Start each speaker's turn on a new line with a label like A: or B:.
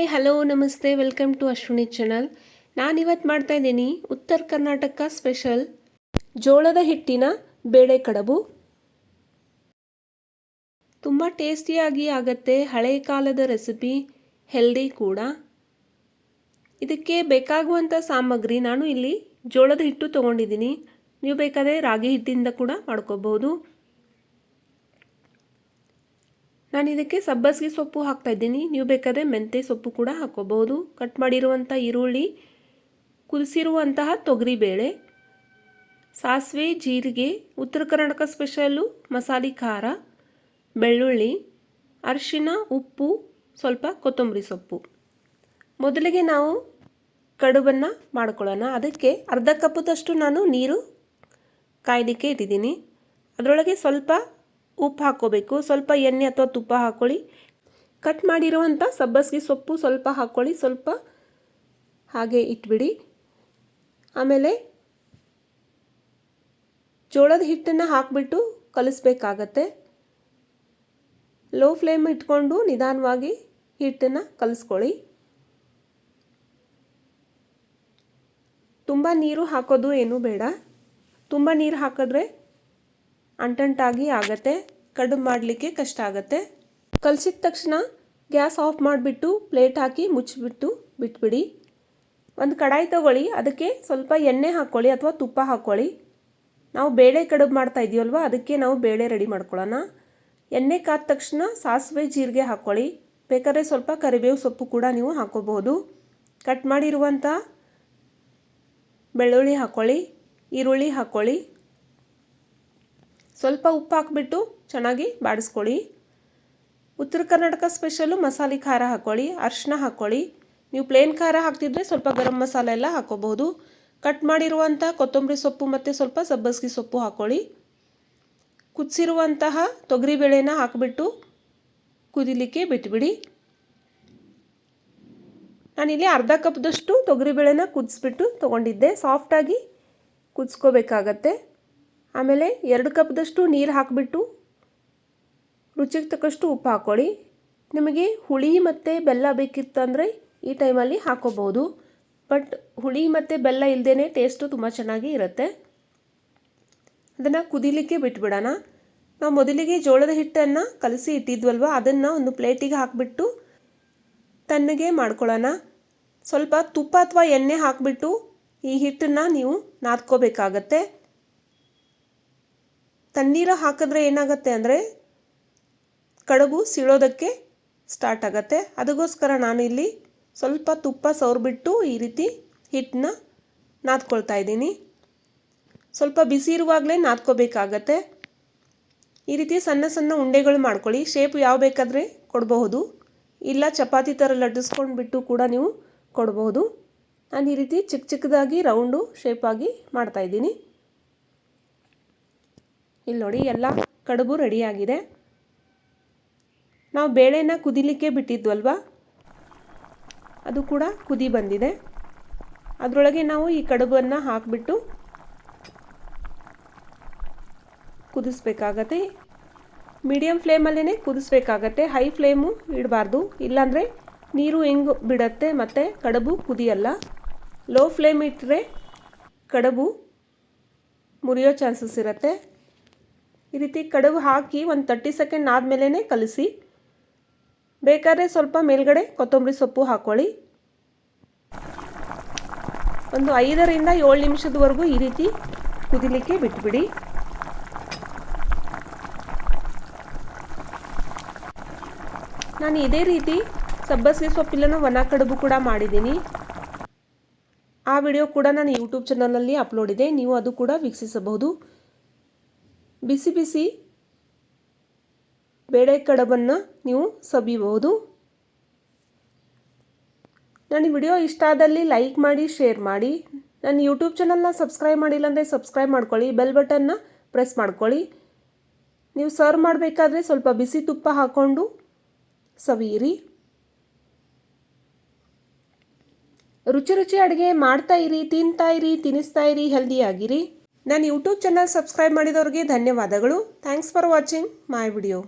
A: Hi, hello, ನಮಸ್ತೆ, welcome to Ashwini channel. ನಾನಿವತ್ತು ಮಾಡ್ತಾ ಇದ್ದೀನಿ ಉತ್ತರ ಕರ್ನಾಟಕ ಸ್ಪೆಷಲ್ ಜೋಳದ ಹಿಟ್ಟಿನ ಬೇಳೆ ಕಡಬು. ತುಂಬ ಟೇಸ್ಟಿಯಾಗಿ ಆಗತ್ತೆ ಹಳೆ ಕಾಲದ ರೆಸಿಪಿ, ಹೆಲ್ದಿ ಕೂಡ. ಇದಕ್ಕೆ ಬೇಕಾಗುವಂಥ ಸಾಮಗ್ರಿ ನಾನು ಇಲ್ಲಿ ಜೋಳದ ಹಿಟ್ಟು ತೊಗೊಂಡಿದ್ದೀನಿ. ನೀವು ಬೇಕಾದರೆ ರಾಗಿ ಹಿಟ್ಟಿಂದ ಕೂಡ ಮಾಡ್ಕೋಬಹುದು. ನಾನು ಇದಕ್ಕೆ ಸಬ್ಬಸಿಗೆ ಸೊಪ್ಪು ಹಾಕ್ತಾ ಇದ್ದೀನಿ. ನೀವು ಬೇಕಾದರೆ ಮೆಂತ್ಯ ಸೊಪ್ಪು ಕೂಡ ಹಾಕೋಬಹುದು ಕಟ್ ಮಾಡಿರುವಂಥ ಈರುಳ್ಳಿ, ಕುದಿಸಿರುವಂತಹ ತೊಗರಿಬೇಳೆ, ಸಾಸಿವೆ, ಜೀರಿಗೆ, ಉತ್ತರ ಕರ್ನಾಟಕ ಸ್ಪೆಷಲ್ಲು ಮಸಾಲೆ ಖಾರ, ಬೆಳ್ಳುಳ್ಳಿ, ಅರಿಶಿನ, ಉಪ್ಪು, ಸ್ವಲ್ಪ ಕೊತ್ತಂಬರಿ ಸೊಪ್ಪು. ಮೊದಲಿಗೆ ನಾವು ಕಡುಬನ್ನು ಮಾಡ್ಕೊಳ್ಳೋಣ. ಅದಕ್ಕೆ ಅರ್ಧ ಕಪ್ಪದಷ್ಟು ನಾನು ನೀರು ಕಾಯಲಿಕ್ಕೆ ಇಟ್ಟಿದ್ದೀನಿ. ಅದರೊಳಗೆ ಸ್ವಲ್ಪ ಉಪ್ಪು ಹಾಕ್ಕೋಬೇಕು. ಸ್ವಲ್ಪ ಎಣ್ಣೆ ಅಥವಾ ತುಪ್ಪ ಹಾಕ್ಕೊಳ್ಳಿ. ಕಟ್ ಮಾಡಿರುವಂಥ ಸಬ್ಬಸಿಗೆ ಸೊಪ್ಪು ಸ್ವಲ್ಪ ಹಾಕ್ಕೊಳ್ಳಿ. ಸ್ವಲ್ಪ ಹಾಗೆ ಇಟ್ಬಿಡಿ. ಆಮೇಲೆ ಜೋಳದ ಹಿಟ್ಟನ್ನು ಹಾಕಿಬಿಟ್ಟು ಕಲಿಸ್ಬೇಕಾಗತ್ತೆ. ಲೋ ಫ್ಲೇಮ್ ಇಟ್ಕೊಂಡು ನಿಧಾನವಾಗಿ ಹಿಟ್ಟನ್ನು ಕಲಿಸ್ಕೊಳ್ಳಿ. ತುಂಬ ನೀರು ಹಾಕೋದು ಏನೂ ಬೇಡ. ತುಂಬ ನೀರು ಹಾಕಿದ್ರೆ ಅಂಟಂಟಾಗಿ ಆಗತ್ತೆ, ಕಡುಬು ಮಾಡಲಿಕ್ಕೆ ಕಷ್ಟ ಆಗುತ್ತೆ. ಕಲಸಿದ ತಕ್ಷಣ ಗ್ಯಾಸ್ ಆಫ್ ಮಾಡಿಬಿಟ್ಟು ಪ್ಲೇಟ್ ಹಾಕಿ ಮುಚ್ಚಿಬಿಟ್ಟು ಬಿಟ್ಬಿಡಿ. ಒಂದು ಕಡಾಯಿ ತಗೊಳ್ಳಿ, ಅದಕ್ಕೆ ಸ್ವಲ್ಪ ಎಣ್ಣೆ ಹಾಕ್ಕೊಳ್ಳಿ ಅಥವಾ ತುಪ್ಪ ಹಾಕ್ಕೊಳ್ಳಿ ನಾವು ಬೇಳೆ ಕಡುಬು ಮಾಡ್ತಾ ಇದೀವಲ್ವ, ಅದಕ್ಕೆ ನಾವು ಬೇಳೆ ರೆಡಿ ಮಾಡ್ಕೊಳ್ಳೋಣ. ಎಣ್ಣೆ ಕಾದ ತಕ್ಷಣ ಸಾಸಿವೆ ಜೀರಿಗೆ ಹಾಕ್ಕೊಳ್ಳಿ ಬೇಕಾದ್ರೆ ಸ್ವಲ್ಪ ಕರಿಬೇವು ಸೊಪ್ಪು ಕೂಡ ನೀವು ಹಾಕ್ಕೋಬಹುದು ಕಟ್ ಮಾಡಿರುವಂಥ ಬೆಳ್ಳುಳ್ಳಿ ಹಾಕ್ಕೊಳ್ಳಿ ಈರುಳ್ಳಿ ಹಾಕ್ಕೊಳ್ಳಿ ಸ್ವಲ್ಪ ಉಪ್ಪು ಹಾಕ್ಬಿಟ್ಟು ಚೆನ್ನಾಗಿ ಬಾಡಿಸ್ಕೊಳ್ಳಿ. ಉತ್ತರ ಕರ್ನಾಟಕ ಸ್ಪೆಷಲು ಮಸಾಲೆ ಖಾರ ಹಾಕ್ಕೊಳ್ಳಿ ಅರಿಶಿನ ಹಾಕ್ಕೊಳ್ಳಿ ನೀವು ಪ್ಲೇನ್ ಖಾರ ಹಾಕ್ತಿದ್ರೆ ಸ್ವಲ್ಪ ಗರಂ ಮಸಾಲೆ ಎಲ್ಲ ಹಾಕೋಬಹುದು. ಕಟ್ ಮಾಡಿರುವಂಥ ಕೊತ್ತಂಬರಿ ಸೊಪ್ಪು ಮತ್ತು ಸ್ವಲ್ಪ ಸಬ್ಬಸಿಗೆ ಸೊಪ್ಪು ಹಾಕ್ಕೊಳ್ಳಿ ಕುದಿಸಿರುವಂತಹ ತೊಗರಿಬೇಳೆನ ಹಾಕಿಬಿಟ್ಟು ಕುದಿಲಿಕ್ಕೆ ಬಿಟ್ಬಿಡಿ. ನಾನಿಲ್ಲಿ ಅರ್ಧ ಕಪ್ದಷ್ಟು ತೊಗರಿಬೇಳೆನ ಕುದಿಸ್ಬಿಟ್ಟು ತೊಗೊಂಡಿದ್ದೆ. ಸಾಫ್ಟಾಗಿ ಕುದಿಸ್ಕೋಬೇಕಾಗತ್ತೆ. ಆಮೇಲೆ ಎರಡು ಕಪ್ದಷ್ಟು ನೀರು ಹಾಕಿಬಿಟ್ಟು ರುಚಿಗೆ ತಕ್ಕಷ್ಟು ಉಪ್ಪು ಹಾಕ್ಕೊಳ್ಳಿ. ನಿಮಗೆ ಹುಳಿ ಮತ್ತು ಬೆಲ್ಲ ಬೇಕಿತ್ತಂದರೆ ಈ ಟೈಮಲ್ಲಿ ಹಾಕೋಬೋದು ಬಟ್ ಹುಳಿ ಮತ್ತು ಬೆಲ್ಲ ಇಲ್ಲದೇ ಟೇಸ್ಟು ತುಂಬ ಚೆನ್ನಾಗಿ ಇರುತ್ತೆ. ಅದನ್ನು ಕುದಿಲಿಕ್ಕೆ ಬಿಟ್ಬಿಡೋಣ. ನಾವು ಮೊದಲಿಗೆ ಜೋಳದ ಹಿಟ್ಟನ್ನು ಕಲಸಿ ಇಟ್ಟಿದ್ವಲ್ವ, ಅದನ್ನು ಒಂದು ಪ್ಲೇಟಿಗೆ ಹಾಕಿಬಿಟ್ಟು ತಣ್ಣಗೆ ಮಾಡ್ಕೊಳ್ಳೋಣ. ಸ್ವಲ್ಪ ತುಪ್ಪ ಅಥವಾ ಎಣ್ಣೆ ಹಾಕಿಬಿಟ್ಟು ಈ ಹಿಟ್ಟನ್ನು ನೀವು ನಾದ್ಕೋಬೇಕಾಗತ್ತೆ. ತಣ್ಣೀರು ಹಾಕಿದ್ರೆ ಏನಾಗುತ್ತೆ ಅಂದರೆ ಕಡುಬು ಸೀಳೋದಕ್ಕೆ ಸ್ಟಾರ್ಟ್ ಆಗುತ್ತೆ. ಅದಕ್ಕೋಸ್ಕರ ನಾನು ಇಲ್ಲಿ ಸ್ವಲ್ಪ ತುಪ್ಪ ಸವರ್ಬಿಟ್ಟು ಈ ರೀತಿ ಹಿಟ್ಟನ್ನ ನಾದ್ಕೊಳ್ತಾ ಇದ್ದೀನಿ. ಸ್ವಲ್ಪ ಬಿಸಿ ಇರುವಾಗಲೇ ನಾದ್ಕೋಬೇಕಾಗತ್ತೆ. ಈ ರೀತಿ ಸಣ್ಣ ಸಣ್ಣ ಉಂಡೆಗಳು ಮಾಡ್ಕೊಳ್ಳಿ. ಶೇಪ್ ಯಾವ ಬೇಕಾದರೆ ಕೊಡಬಹುದು. ಇಲ್ಲ ಚಪಾತಿ ಥರ ಲಟ್ಟಿಸ್ಕೊಂಡು ಬಿಟ್ಟು ಕೂಡ ನೀವು ಕೊಡಬಹುದು. ನಾನು ಈ ರೀತಿ ಚಿಕ್ಕ ಚಿಕ್ಕದಾಗಿ ರೌಂಡು ಶೇಪಾಗಿ ಮಾಡ್ತಾಯಿದ್ದೀನಿ ಇಲ್ಲಿ ನೋಡಿ, ಎಲ್ಲ ಕಡುಬು ರೆಡಿಯಾಗಿದೆ. ನಾವು ಬೇಳೆನ ಕುದಿಲಿಕ್ಕೆ ಬಿಟ್ಟಿದ್ವಲ್ವ? ಅದು ಕೂಡ ಕುದಿ ಬಂದಿದೆ. ಅದರೊಳಗೆ ನಾವು ಈ ಕಡುಬನ್ನು ಹಾಕಿಬಿಟ್ಟು ಕುದಿಸ್ಬೇಕಾಗತ್ತೆ. ಮೀಡಿಯಮ್ ಫ್ಲೇಮಲ್ಲೇ ಕುದಿಸ್ಬೇಕಾಗತ್ತೆ. High flame ಇಡಬಾರ್ದು. ಇಲ್ಲಾಂದರೆ ನೀರು ಹೆಂಗೆ ಬಿಡತ್ತೆ ಮತ್ತು ಕಡುಬು ಕುದಿಯಲ್ಲ. ಲೋ ಫ್ಲೇಮ್ ಇಟ್ಟರೆ ಕಡುಬು ಮುರಿಯೋ ಚಾನ್ಸಸ್ ಇರುತ್ತೆ. ಈ ರೀತಿ ಕಡುಬು ಹಾಕಿ ಒಂದು ತರ್ಟಿ ಸೆಕೆಂಡ್ ಆದಮೇಲೆ ಕಲಿಸಿ. ಬೇಕಾದರೆ ಸ್ವಲ್ಪ ಮೇಲ್ಗಡೆ ಕೊತ್ತಂಬರಿ ಸೊಪ್ಪು ಹಾಕ್ಕೊಳ್ಳಿ ಒಂದು ಐದರಿಂದ ಏಳು ನಿಮಿಷದವರೆಗೂ ಈ ರೀತಿ ಕುದಿಲಿಕ್ಕೆ ಬಿಟ್ಬಿಡಿ. ನಾನು ಇದೇ ರೀತಿ ಸಬ್ಬಸಿಗೆ ಸೊಪ್ಪಿಲ್ಲನ ಒಣ ಕಡುಬು ಕೂಡ ಮಾಡಿದ್ದೀನಿ. ಆ ವಿಡಿಯೋ ಕೂಡ ನಾನು ಯೂಟ್ಯೂಬ್ ಚಾನಲಲ್ಲಿ ಅಪ್ಲೋಡ್ ಇದೆ. ನೀವು ಅದು ಕೂಡ ವೀಕ್ಷಿಸಬಹುದು. ಬಿಸಿ ಬಿಸಿ ಬೇಳೆ ಕಡಬನ್ನು ನೀವು ಸವಿಬಹುದು ನನ್ನ ವಿಡಿಯೋ ಇಷ್ಟ ಆದಲ್ಲಿ ಲೈಕ್ ಮಾಡಿ, ಶೇರ್ ಮಾಡಿ. ನನ್ನ ಯೂಟ್ಯೂಬ್ ಚಾನಲ್ನ ಸಬ್ಸ್ಕ್ರೈಬ್ ಮಾಡಿಲ್ಲ ಅಂದರೆ ಸಬ್ಸ್ಕ್ರೈಬ್ ಮಾಡ್ಕೊಳ್ಳಿ, ಬೆಲ್ ಬಟನ್ನ ಪ್ರೆಸ್ ಮಾಡ್ಕೊಳ್ಳಿ. ನೀವು ಸರ್ವ್ ಮಾಡಬೇಕಾದ್ರೆ ಸ್ವಲ್ಪ ಬಿಸಿ ತುಪ್ಪ ಹಾಕ್ಕೊಂಡು ಸವಿಯಿರಿ. ರುಚಿ ರುಚಿ ಅಡುಗೆ ಮಾಡ್ತಾ ಇರಿ, ತಿಂತಾ ಇರಿ ತಿನ್ನಿಸ್ತಾ ಇರಿ ಹೆಲ್ದಿಯಾಗಿರಿ ನನ್ನ ಯೂಟ್ಯೂಬ್ ಚಾನಲ್ ಸಬ್ಸ್ಕ್ರೈಬ್ ಮಾಡಿದವ್ರಿಗೆ ಧನ್ಯವಾದಗಳು. Thanks for watching my video